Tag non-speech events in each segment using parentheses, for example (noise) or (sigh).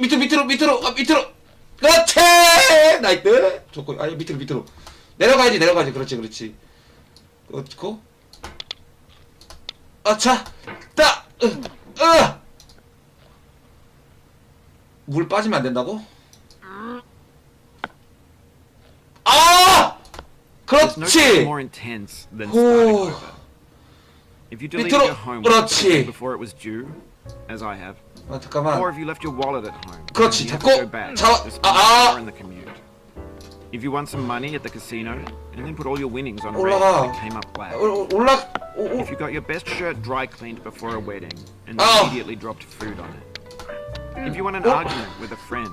밑으로, 밑으로, 밑으로, 아, 밑으로. 그렇지! 나이트! 좋고, 아니, 밑으로, 밑으로. 내려가야지, 내려가야지. 그렇지, 그렇지. 그렇고. 아, 자, 따, 으, 으! 물 빠지면 안 된다고? 아! 그렇지! 오. 밑으로, 그렇지. as I have, Come. Or if you left your wallet at home. Gotcha, you in the commute. If you want some money at the casino, and then put all your winnings on red, rake came up black. If you got your best shirt dry cleaned before a wedding, and immediately dropped food on it. If you want an argument with a friend,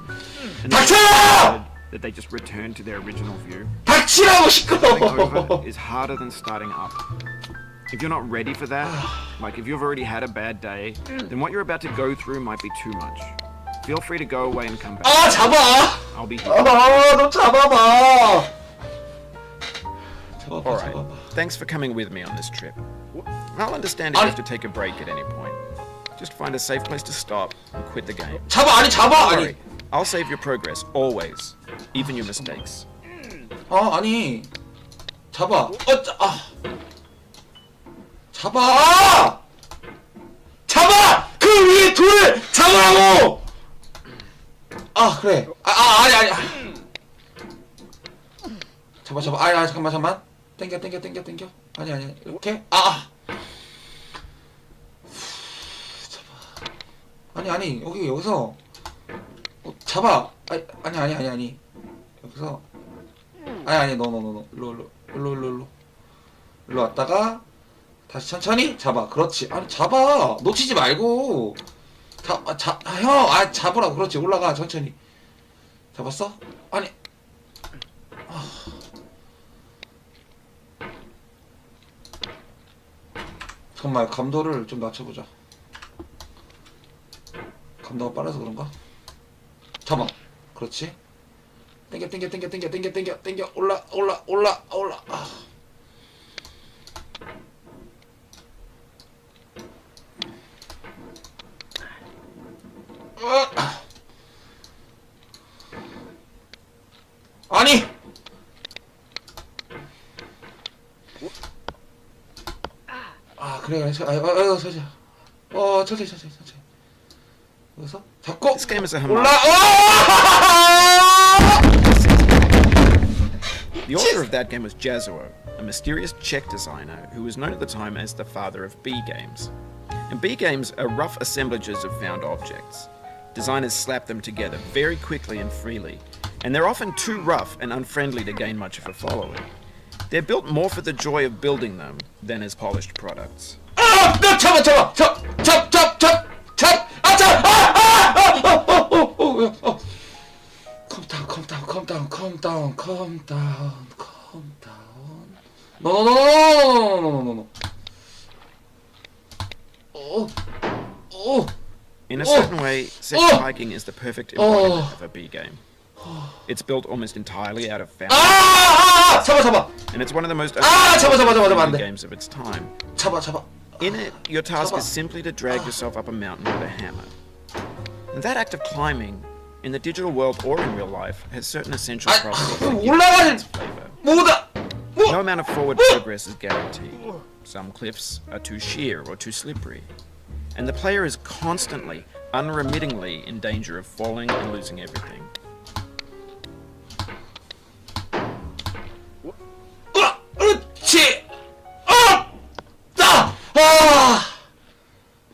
and then that they just returned to their original view. Over is harder than starting up. If you're not ready for that, like if you've already had a bad day, then what you're about to go through might be too much. Feel free to go away and come back. 아, 잡아! I'll be here. 아, 너 잡아봐! 잡아봐, Alright. 잡아봐. Thanks for coming with me on this trip. I'll understand if I- you have to take a break at any point. Just find a safe place to stop and quit the game. 잡아, 아니, 잡아! 아니, Sorry, I'll save your progress, always. Even your mistakes. 아, 아니. 잡아. 어, 짜, 아. 잡아! 잡아! 그 위에 둘! 잡으라고! 아, 그래. 아, 아, 아니, 아니. 아. 잡아, 잡아. 아니, 아니, 잠깐만, 잠깐만. 땡겨, 땡겨, 땡겨, 땡겨. 아니, 아니, 이렇게. 아, 아. 잡아. 아니, 아니, 여기, 여기서. 어, 잡아. 아니, 아니, 아니, 아니, 아니. 여기서. 아니 아니 너너너너 일로 일로 일로 일로 일로 일로 왔다가 다시 천천히? 잡아. 그렇지. 아니 잡아. 놓치지 말고. 자자형아 잡으라 그렇지. 올라가. 천천히. 잡았어? 아니. 아. 잠깐만 감도를 좀 낮춰보자. 감도가 빨라서 그런가? 잡아. 그렇지? 땡겨 땡겨 땡겨 땡겨 땡겨 땡겨 땡겨. 올라 올라 올라 올라. 아. 아. 아니 아 그래 그래 아, 아, 아, 서지 어 천천히 천천히 천천히 여기서 잡고 This game is a homage. 올라 어! The author of that game was Jazuo, a mysterious Czech designer who was known at the time as the father of B games. And B games are rough assemblages of found objects. Designers slap them together very quickly and freely, and they're often too rough and unfriendly to gain much of a following. They're built more for the joy of building them than as polished products. Ah! Chop, chop, chop, chop, chop, chop, chop, ah, chop, ah, ah, ah, oh, oh, oh, oh, oh. Calm down, calm down, calm down, calm down, calm down, calm down. No, no, no, no, no, no, no, no. Oh, oh. In a certain oh, way, sex oh, hiking is the perfect embodiment oh, of a B game. It's built almost entirely out of found, 아아아 잡아 잡아 and it's one of the most Ah, 잡아, 잡아, 잡아, 잡아, 안 돼. games of its time. 잡아 잡아 In it, your task 잡아. is simply to drag yourself up a mountain with a hammer. And that act of climbing, in the digital world or in real life, has certain essential 아 properties that give it 올라가는 its flavor. 뭐다 No 뭐 amount of forward progress is guaranteed. Some cliffs are too sheer or too slippery. And the player is constantly, unremittingly in danger of falling and losing everything.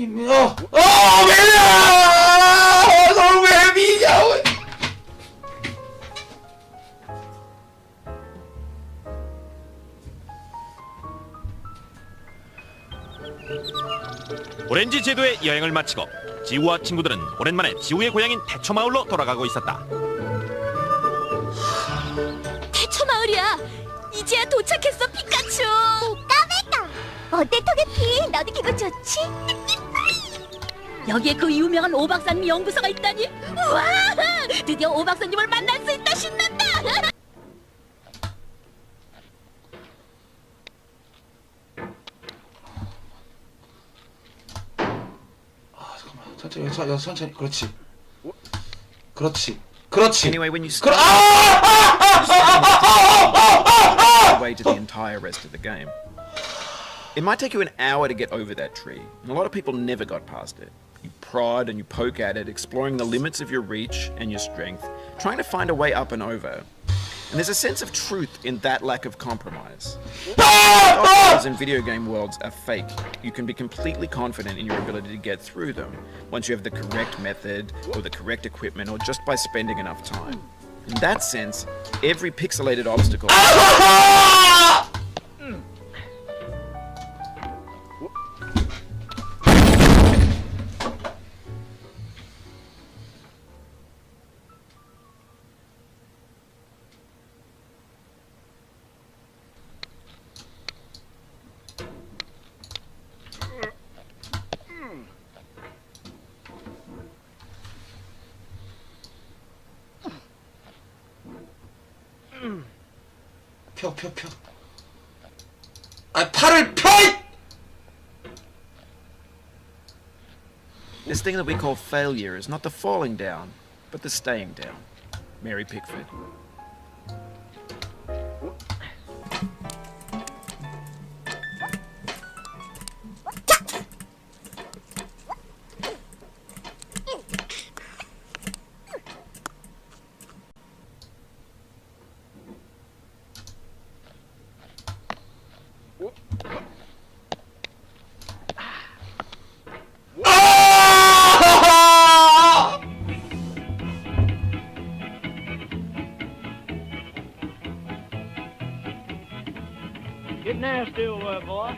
힘, 어, 어, 왜냐? 너왜 미냐? 오렌지 제도의 여행을 마치고 지우와 친구들은 오랜만에 지우의 고향인 대초 마을로 돌아가고 있었다. 대초 마을이야. 이제야 도착했어, 피카츄. 까매까. 어때, 토게피? 너도 기분 좋지? 여기에 그 유명한 오박사님 연구소가 있다니. 우와! 드디어 오박사님을 만날 수 있다 신난다. 아, 잠깐만, 천천히, 천천히, 천천히, 그렇지, 그렇지, 그렇지. Anyway, when you start 아! the way to the entire rest of the game. It might take you an hour to get over that tree, and a lot of people never got past it. You prod and you poke at it, exploring the limits of your reach and your strength, trying to find a way up and over. And there's a sense of truth in that lack of compromise. Obstacles in video game worlds are fake. You can be completely confident in your ability to get through them once you have the correct method or the correct equipment or just by spending enough time. In that sense, every pixelated obstacle (laughs) (laughs) 펴, 펴, 펴. 아, 팔을 펴! 이! This thing that we call failure is not the falling down, but the staying down. Mary Pickford. Get nasty over there, boy.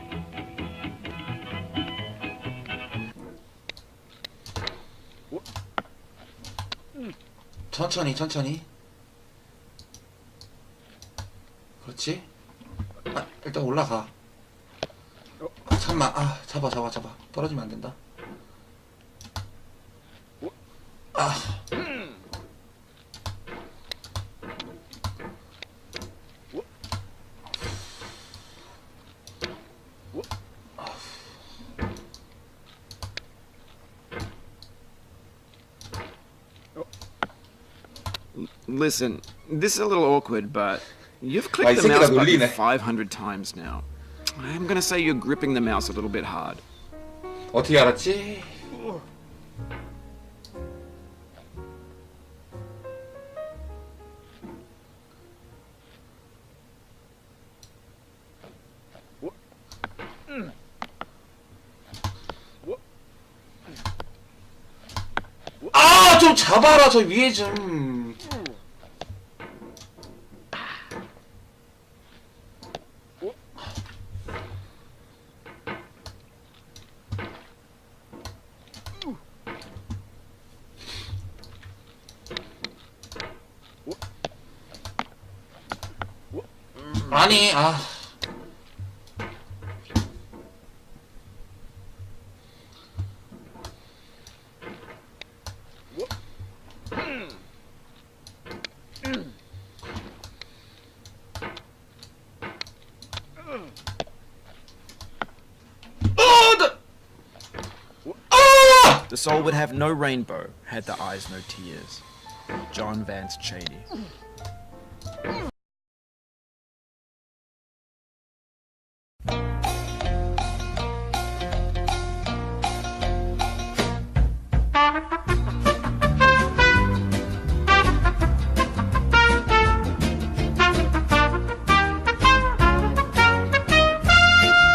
천천히, 천천히. 그렇지. 아, 일단 올라가. 아, 잠깐만, 아, 잡아, 잡아, 잡아. 떨어지면 안 된다. 아. Listen, this is a little awkward, but you've 아, 이 clicked the 새끼가 mouse button 놀리네. 500 times now. I'm gonna say you're gripping the mouse a little bit hard. 어떻게 알았지? 좀 잡아라, 저 위에 좀. 아니, 아. Soul would have no rainbow had the eyes no tears. John Vance Cheney.